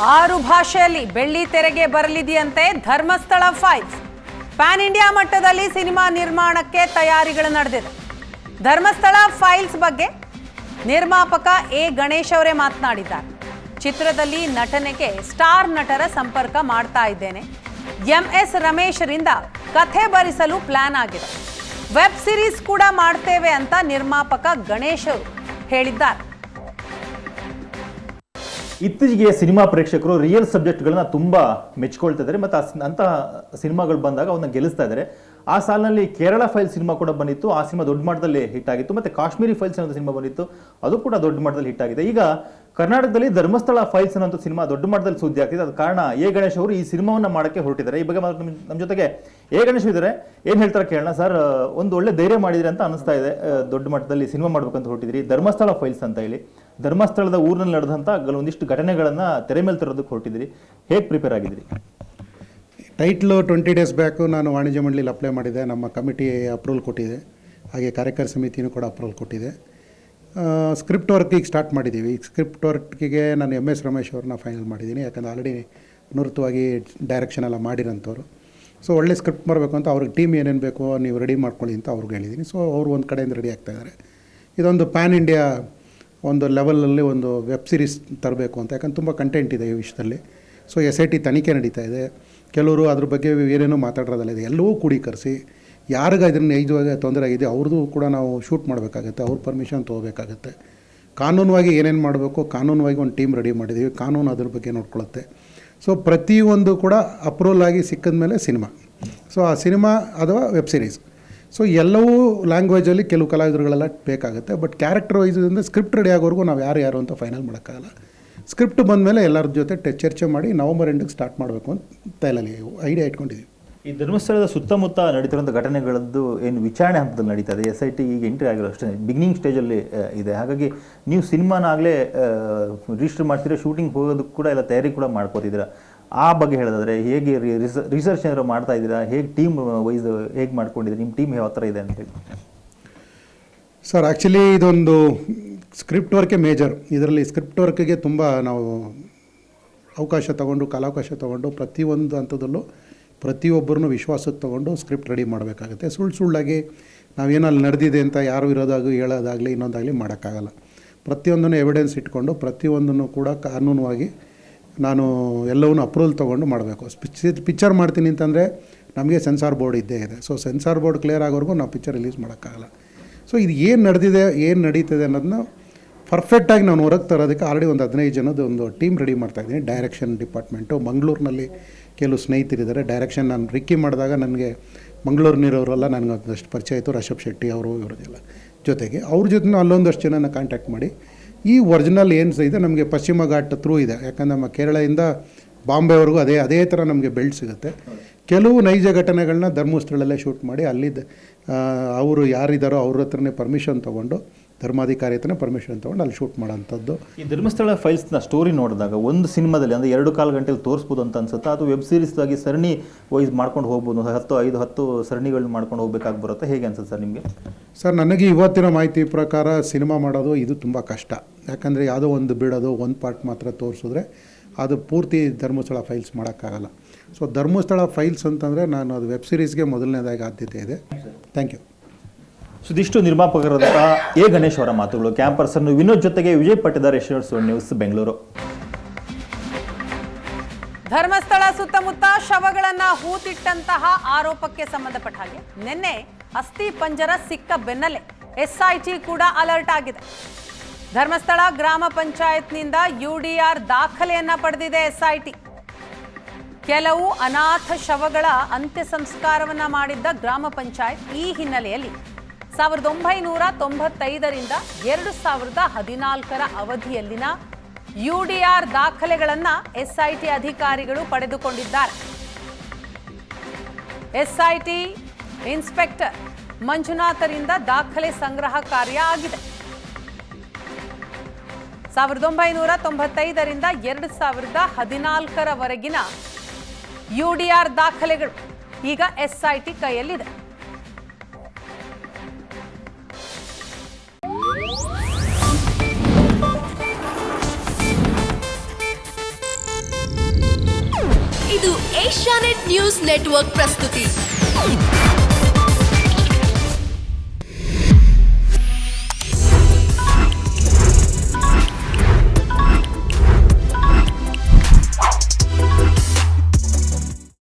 ಆರು ಭಾಷೆಯಲ್ಲಿ ಬೆಳ್ಳಿ ತೆರೆಗೆ ಬರಲಿದೆಯಂತೆ ಧರ್ಮಸ್ಥಳ ಫೈಲ್ಸ್. ಪ್ಯಾನ್ ಇಂಡಿಯಾ ಮಟ್ಟದಲ್ಲಿ ಸಿನಿಮಾ ನಿರ್ಮಾಣಕ್ಕೆ ತಯಾರಿಗಳು ನಡೆದಿದೆ. ಧರ್ಮಸ್ಥಳ ಫೈಲ್ಸ್ ಬಗ್ಗೆ ನಿರ್ಮಾಪಕ ಎ. ಗಣೇಶ್ ಅವರೇ ಮಾತನಾಡಿದ್ದಾರೆ. ಚಿತ್ರದಲ್ಲಿ ನಟನೆಗೆ ಸ್ಟಾರ್ ನಟರ ಸಂಪರ್ಕ ಮಾಡ್ತಾ ಇದ್ದೇನೆ. ಎಂ. ಎಸ್. ರಮೇಶರಿಂದ ಕಥೆ ಬರಿಸಲು ಪ್ಲಾನ್ ಆಗಿದೆ. ವೆಬ್ ಸಿರೀಸ್ ಕೂಡ ಮಾಡ್ತೇವೆ ಅಂತ ನಿರ್ಮಾಪಕ ಗಣೇಶ್ ಅವರು ಹೇಳಿದ್ದಾರೆ. ಇತ್ತೀಚೆಗೆ ಸಿನಿಮಾ ಪ್ರೇಕ್ಷಕರು ರಿಯಲ್ ಸಬ್ಜೆಕ್ಟ್ಗಳನ್ನ ತುಂಬಾ ಮೆಚ್ಕೊಳ್ತಾ ಇದ್ದಾರೆ. ಮತ್ತು ಅಂತಹ ಸಿನಿಮಾಗಳು ಬಂದಾಗ ಅವನ್ನ ಗೆಲ್ಲಿಸ್ತಾ ಇದ್ದಾರೆ. ಆ ಸಾಲಿನಲ್ಲಿ ಕೇರಳ ಫೈಲ್ ಸಿನಿಮಾ ಕೂಡ ಬಂದಿತ್ತು. ಆ ಸಿನಿಮಾ ದೊಡ್ಡ ಮಟ್ಟದಲ್ಲಿ ಹಿಟ್ ಆಗಿತ್ತು. ಮತ್ತೆ ಕಾಶ್ಮೀರಿ ಫೈಲ್ಸ್ ಅನ್ನೋ ಸಿನಿಮಾ ಬಂದಿತ್ತು. ಅದು ಕೂಡ ದೊಡ್ಡ ಮಟ್ಟದಲ್ಲಿ ಹಿಟ್ ಆಗಿದೆ. ಈಗ ಕರ್ನಾಟಕದಲ್ಲಿ ಧರ್ಮಸ್ಥಳ ಫೈಲ್ಸ್ ಅನ್ನೋ ಸಿನಿಮಾ ದೊಡ್ಡ ಮಟ್ಟದಲ್ಲಿ ಸುದ್ದಿ ಆಗ್ತಿದೆ. ಅದ ಕಾರಣ ಎ ಗಣೇಶ್ ಅವರು ಈ ಸಿನಿಮಾವನ್ನ ಮಾಡಕ್ಕೆ ಹೊರಟಿದ್ದಾರೆ. ಈ ಬಗ್ಗೆ ನಮ್ಮ ಜೊತೆಗೆ ಎ ಗಣೇಶ್ ಇದ್ದಾರೆ. ಏನು ಹೇಳ್ತಾರೆ ಕೇಳೋಣ. ಸರ್, ಒಂದು ಒಳ್ಳೆ ಧೈರ್ಯ ಮಾಡಿದ್ರಿ ಅಂತ ಅನಿಸ್ತಾ ಇದೆ. ದೊಡ್ಡ ಮಟ್ಟದಲ್ಲಿ ಸಿನಿಮಾ ಮಾಡ್ಬೇಕಂತ ಹೊರಟಿದ್ರಿ. ಧರ್ಮಸ್ಥಳ ಫೈಲ್ಸ್ ಅಂತ ಹೇಳಿ. ಧರ್ಮಸ್ಥಳದ ಊರಿನಲ್ಲಿ ನಡೆದಂಥ ಒಂದಿಷ್ಟು ಘಟನೆಗಳನ್ನು ತೆರೆ ಮೇಲೆ ತರೋದಕ್ಕೆ ಹೊರಟಿದ್ರಿ. ಹೇಗೆ ಪ್ರಿಪೇರ್ ಆಗಿದ್ರಿ ಟೈಟ್ಲು ಟ್ವೆಂಟಿ ಡೇಸ್ ಬ್ಯಾಕು ನಾನು ವಾಣಿಜ್ಯ ಮಂಡಳಿಲಿ ಅಪ್ಲೈ ಮಾಡಿದೆ. ನಮ್ಮ ಕಮಿಟಿ ಅಪ್ರೂವಲ್ ಕೊಟ್ಟಿದೆ. ಹಾಗೆ ಕಾರ್ಯಕಾರಿ ಸಮಿತಿನೂ ಕೂಡ ಅಪ್ರೂವಲ್ ಕೊಟ್ಟಿದೆ. ಸ್ಕ್ರಿಪ್ಟ್ ವರ್ಕಿಗೆ ಸ್ಟಾರ್ಟ್ ಮಾಡಿದ್ದೀವಿ. ಈಗ ಸ್ಕ್ರಿಪ್ಟ್ ವರ್ಕಿಗೆ ನಾನು ಎಂ ಎಸ್ ರಮೇಶ್ ಅವ್ರನ್ನ ಫೈನಲ್ ಮಾಡಿದ್ದೀನಿ. ಯಾಕಂದರೆ ಆಲ್ರೆಡಿ ನುರಿತವಾಗಿ ಡೈರೆಕ್ಷನ್ ಎಲ್ಲ ಮಾಡಿರೋಂಥವ್ರು. ಸೊ ಒಳ್ಳೆ ಸ್ಕ್ರಿಪ್ಟ್ ಮಾಡಬೇಕು ಅಂತ ಅವ್ರಿಗೆ ಟೀಮ್ ಏನೇನು ಬೇಕೋ ನೀವು ರೆಡಿ ಮಾಡ್ಕೊಳ್ಳಿ ಅಂತ ಅವ್ರಿಗೆ ಹೇಳಿದ್ದೀನಿ. ಸೊ ಅವರು ಒಂದು ಕಡೆಯಿಂದ ರೆಡಿ ಆಗ್ತಾಯಿದ್ದಾರೆ ಇದೊಂದು ಪ್ಯಾನ್ ಇಂಡಿಯಾ ಒಂದು ಲೆವೆಲಲ್ಲಿ ಒಂದು ವೆಬ್ ಸಿರೀಸ್ ತರಬೇಕು ಅಂತ. ಯಾಕಂದ್ರೆ ತುಂಬ ಕಂಟೆಂಟ್ ಇದೆ ಈ ವಿಷಯದಲ್ಲಿ. ಸೊ ಎಸ್ ಐ ಟಿ ತನಿಖೆ ನಡೀತಾ ಇದೆ. ಕೆಲವರು ಅದ್ರ ಬಗ್ಗೆ ಏನೇನೋ ಮಾತಾಡೋದಲ್ಲ ಇದೆ ಎಲ್ಲವೂ ಕೂಡೀಕರಿಸಿ ಯಾರಿಗ ಇದನ್ನು ನೈಜವಾಗಿ ತೊಂದರೆ ಆಗಿದೆ, ಅವ್ರದ್ದು ಕೂಡ ನಾವು ಶೂಟ್ ಮಾಡಬೇಕಾಗತ್ತೆ, ಅವ್ರ ಪರ್ಮಿಷನ್ ತೊಗೋಬೇಕಾಗತ್ತೆ. ಕಾನೂನುವಾಗಿ ಏನೇನು ಮಾಡಬೇಕು, ಕಾನೂನುವಾಗಿ ಒಂದು ಟೀಮ್ ರೆಡಿ ಮಾಡಿದ್ದೀವಿ, ಕಾನೂನು ಅದ್ರ ಬಗ್ಗೆ ನೋಡ್ಕೊಳ್ಳುತ್ತೆ ಸೊ ಪ್ರತಿಯೊಂದು ಕೂಡ ಅಪ್ರೂವಲ್ ಆಗಿ ಸಿಕ್ಕಿದ ಮೇಲೆ ಸಿನಿಮಾ ಸೊ ಆ ಸಿನಿಮಾ ಅಥವಾ ವೆಬ್ ಸಿರೀಸ್ ಸೊ ಎಲ್ಲವೂ ಲ್ಯಾಂಗ್ವೇಜಲ್ಲಿ ಕೆಲವು ಕಲಾವಿದರುಗಳೆಲ್ಲ ಬೇಕಾಗುತ್ತೆ but character wise script ready ಆಗೋವರೆಗೂ ನಾವು ಯಾರು ಯಾರು ಅಂತ ಫೈನಲ್ ಮಾಡೋಕ್ಕಾಗಲ್ಲ. ಸ್ಕ್ರಿಪ್ಟ್ ಬಂದ ಮೇಲೆ ಎಲ್ಲರ ಜೊತೆ ಟೆ, ಚರ್ಚೆ ಮಾಡಿ ನವಂಬರ್ ಎಂಡಿಗೆ ಸ್ಟಾರ್ಟ್ ಮಾಡಬೇಕು ಅಂತ ತೈಲಲ್ಲಿ ಐಡಿಯಾ ಇಟ್ಕೊಂಡಿದ್ದೀವಿ ಈ ಧರ್ಮಸ್ಥಳದ ಸುತ್ತಮುತ್ತ ನಡೀತಿರುವಂಥ ಘಟನೆಗಳದ್ದು ಏನು ವಿಚಾರಣೆ ಹಂತದಲ್ಲಿ ನಡೀತಾ ಇದೆ ಎಸ್ ಐ ಟಿ ಈಗ ಎಂಟ್ರಿ ಆಗಿರೋ ಅಷ್ಟೇ ಬಿಗ್ನಿಂಗ್ ಸ್ಟೇಜಲ್ಲಿ ಇದೆ. ಹಾಗಾಗಿ ನೀವು ಸಿನಿಮಾನಾಗಲೇ ರಿಜಿಸ್ಟರ್ ಮಾಡ್ತೀರಾ ಶೂಟಿಂಗ್ ಹೋಗೋದಕ್ಕೆ ಕೂಡ ಎಲ್ಲ ತಯಾರಿ ಕೂಡ ಮಾಡ್ಕೋತಿದ್ದೀರಾ? ಆ ಬಗ್ಗೆ ಹೇಳೋದಾದ್ರೆ, ಹೇಗೆ ರಿಸರ್ಚ್ ಏನಾದ್ರು ಮಾಡ್ತಾ ಇದ್ದೀರಾ? ಹೇಗೆ ಟೀಮ್ ವೈಸ್ ಹೇಗೆ ಮಾಡ್ಕೊಂಡಿದ್ದೀರಿ? ನಿಮ್ಮ ಟೀಮ್ ಯಾವ ಥರ ಇದೆ ಅಂತ ಹೇಳಿ. ಸರ್ ಆ್ಯಕ್ಚುಲಿ ಇದೊಂದು ಸ್ಕ್ರಿಪ್ಟ್ ವರ್ಕೇ ಮೇಜರ್ ಇದರಲ್ಲಿ ಸ್ಕ್ರಿಪ್ಟ್ ವರ್ಕಿಗೆ ತುಂಬ ನಾವು ಅವಕಾಶ ತಗೊಂಡು, ಕಾಲಾವಕಾಶ ತಗೊಂಡು ಪ್ರತಿಯೊಂದು ಹಂತದಲ್ಲೂ ಪ್ರತಿಯೊಬ್ಬರನ್ನು ವಿಶ್ವಾಸಕ್ಕೆ ತಗೊಂಡು ಸ್ಕ್ರಿಪ್ಟ್ ರೆಡಿ ಮಾಡಬೇಕಾಗುತ್ತೆ. ಸುಳ್ಳು ಸುಳ್ಳಾಗಿ ನಾವೇನಲ್ಲಿ ನಡೆದಿದೆ ಅಂತ ಯಾರು ಇರೋದಾಗಲಿ, ಹೇಳೋದಾಗಲಿ, ಇನ್ನೊಂದಾಗಲಿ ಮಾಡೋಕ್ಕಾಗಲ್ಲ. ಪ್ರತಿಯೊಂದನ್ನು ಎವಿಡೆನ್ಸ್ ಇಟ್ಕೊಂಡು ಪ್ರತಿಯೊಂದನ್ನು ಕೂಡ ಕಾನೂನುವಾಗಿ ನಾನು ಎಲ್ಲವನ್ನು ಅಪ್ರೂವಲ್ ತೊಗೊಂಡು ಮಾಡಬೇಕು. ಪಿಕ್ಚರ್ ಮಾಡ್ತೀನಿ ಅಂತಂದರೆ ನಮಗೆ ಸೆನ್ಸಾರ್ ಬೋರ್ಡ್ ಇದ್ದೇ ಇದೆ. ಸೊ ಸೆನ್ಸಾರ್ ಬೋರ್ಡ್ ಕ್ಲಿಯರ್ ಆಗೋವರೆಗೂ ನಾವು ಪಿಕ್ಚರ್ ರಿಲೀಸ್ ಮಾಡೋಕ್ಕಾಗಲ್ಲ. ಸೊ ಇದು ಏನು ನಡೆದಿದೆ, ಏನು ನಡೀತದೆ ಅನ್ನೋದನ್ನ ಪರ್ಫೆಕ್ಟಾಗಿ ನಾನು ಹೊರಗೆ ತರೋದಕ್ಕೆ ಆಲ್ರೆಡಿ ಒಂದು ಹದಿನೈದು ಜನದ ಒಂದು ಟೀಮ್ ರೆಡಿ ಮಾಡ್ತಾಯಿದ್ದೀನಿ ಡೈರೆಕ್ಷನ್ ಡಿಪಾರ್ಟ್ಮೆಂಟು ಮಂಗಳೂರಿನಲ್ಲಿ ಕೆಲವು ಸ್ನೇಹಿತರಿದ್ದಾರೆ. ಡೈರೆಕ್ಷನ್ ನಾನು ರಿಕ್ಕಿ ಮಾಡಿದಾಗ ನನಗೆ ಮಂಗಳೂರಿನಿರೋರೆಲ್ಲ ನನಗೆ ಒಂದಷ್ಟು ಪರಿಚಯ ಆಯಿತು. ರಿಷಬ್ ಶೆಟ್ಟಿ ಅವರು ಇವರದೆಲ್ಲ ಜೊತೆಗೆ ಅವ್ರ ಜೊತೆ ಅಲ್ಲೊಂದಷ್ಟು ಜನನ ಕಾಂಟ್ಯಾಕ್ಟ್ ಮಾಡಿ. ಈ ಒರಿಜಿನಲ್ ಏನು ಇದೆ, ನಮಗೆ ಪಶ್ಚಿಮ ಘಾಟ್ ಥ್ರೂ ಇದೆ. ಯಾಕಂದರೆ ನಮ್ಮ ಕೇರಳದಿಂದ ಬಾಂಬೆವರೆಗೂ ಅದೇ ಅದೇ ಥರ ನಮಗೆ ಬೆಲ್ಟ್ ಸಿಗುತ್ತೆ. ಕೆಲವು ನೈಜ ಘಟನೆಗಳನ್ನ ಧರ್ಮಸ್ಥಳಲ್ಲೇ ಶೂಟ್ ಮಾಡಿ ಅಲ್ಲಿದ್ದ ಅವರು ಯಾರಿದ್ದಾರೋ ಅವ್ರ ಹತ್ರನೇ ಪರ್ಮಿಷನ್ ತೊಗೊಂಡು ಧರ್ಮಾಧಿಕಾರಿ ಹತ್ರನೇ ಪರ್ಮಿಷನ್ ತೊಗೊಂಡು ಅಲ್ಲಿ ಶೂಟ್ ಮಾಡೋಂಥದ್ದು. ಈ ಧರ್ಮಸ್ಥಳ ಫೈಲ್ಸ್ನ ಸ್ಟೋರಿ ನೋಡಿದಾಗ ಒಂದು ಸಿನಿಮಾದಲ್ಲಿ ಅಂದರೆ ಎರಡು ಕಾಲು ಗಂಟೆಲಿ ತೋರಿಸ್ಬೋದು ಅಂತ ಅನ್ಸುತ್ತಾ. ಅದು ವೆಬ್ ಸೀರೀಸ್ ಆಗಿ ಸರಣಿ ವೈಸ್ ಮಾಡ್ಕೊಂಡು ಹೋಗ್ಬೋದು. ಹತ್ತು ಐದು ಹತ್ತು ಸರಣಿಗಳನ್ನ ಮಾಡ್ಕೊಂಡು ಹೋಗ್ಬೇಕಾಗಿ ಬರುತ್ತೆ. ಹೇಗೆ ಅನ್ಸುತ್ತೆ ಸರ್ ನಿಮಗೆ? ಸರ್ ನನಗೆ ಇವತ್ತಿನ ಮಾಹಿತಿ ಪ್ರಕಾರ ಸಿನಿಮಾ ಮಾಡೋದು ಇದು ತುಂಬ ಕಷ್ಟ. ಯಾಕಂದರೆ ಯಾವುದೋ ಒಂದು ಬಿಡೋದು ಒಂದು ಪಾರ್ಟ್ ಮಾತ್ರ ತೋರಿಸಿದ್ರೆ ಅದು ಪೂರ್ತಿ ಧರ್ಮಸ್ಥಳ ಫೈಲ್ಸ್ ಮಾಡೋಕ್ಕಾಗಲ್ಲ. ಸೊ ಧರ್ಮಸ್ಥಳ ಫೈಲ್ಸ್ ಅಂತಂದರೆ ನಾನು ಅದು ವೆಬ್ ಸೀರೀಸ್ಗೆ ಮೊದಲನೇದಾಗಿ ಆದ್ಯತೆ ಇದೆ. ಥ್ಯಾಂಕ್ ಯು ಸುದಿಷ್ಟು ನಿರ್ಮಾಪಕರಾದ ಎ. ಗಣೇಶ್ ಅವರ ಮಾತುಗಳು ಕ್ಯಾಂಪರ್ಸನ್ ವಿನೋದ್ ಜೊತೆಗೆ ವಿಜಯ್ ಪಟ್ಟಿದ್ದಾರೆ ಯಶೋರ್ ನ್ಯೂಸ್ ಬೆಂಗಳೂರು. ಧರ್ಮಸ್ಥಳ ಸುತ್ತಮುತ್ತ ಶವಗಳನ್ನ ಹೂತಿಟ್ಟಂತಹ ಆರೋಪಕ್ಕೆ ಸಂಬಂಧಪಟ್ಟ ಹಾಗೆ ನಿನ್ನೆ ಅಸ್ಥಿ ಪಂಜರ ಸಿಕ್ಕ ಬೆನ್ನಲ್ಲೇ ಎಸ್ಐಟಿ ಕೂಡ ಅಲರ್ಟ್ ಆಗಿದೆ. ಧರ್ಮಸ್ಥಳ ಗ್ರಾಮ ಪಂಚಾಯತ್ನಿಂದ ಯುಡಿಆರ್ ದಾಖಲೆಯನ್ನ ಪಡೆದಿದೆ ಎಸ್ಐಟಿ. ಕೆಲವು ಅನಾಥ ಶವಗಳ ಅಂತ್ಯ ಸಂಸ್ಕಾರವನ್ನ ಮಾಡಿದ್ದ ಗ್ರಾಮ ಪಂಚಾಯತ್ ಈ ಹಿನ್ನೆಲೆಯಲ್ಲಿ ಸಾವಿರದ ಒಂಬೈನೂರ ತೊಂಬತ್ತೈದರಿಂದ ಎರಡು ಸಾವಿರದ ಹದಿನಾಲ್ಕರ ಅವಧಿಯಲ್ಲಿನ ಯುಡಿಆರ್ ದಾಖಲೆಗಳನ್ನ ಎಸ್ಐಟಿ ಅಧಿಕಾರಿಗಳು ಪಡೆದುಕೊಂಡಿದ್ದಾರೆ. ಎಸ್ಐಟಿ ಇನ್ಸ್ಪೆಕ್ಟರ್ ಮಂಜುನಾಥರಿಂದ ದಾಖಲೆ ಸಂಗ್ರಹ ಕಾರ್ಯ ಆಗಿದೆ. ಸಾವಿರದ ಒಂಬೈನೂರ ತೊಂಬತ್ತೈದರಿಂದ ಎರಡು ಸಾವಿರದ ಹದಿನಾಲ್ಕರವರೆಗಿನ ಯುಡಿಆರ್ ದಾಖಲೆಗಳು. ಈಗ ಎಸ್ಐಟಿ ಕೈಯಲ್ಲಿದೆ. ಇದು ಏಷ್ಯಾನೆಟ್ ನ್ಯೂಸ್ ನೆಟ್ವರ್ಕ್ ಪ್ರಸ್ತುತಿ.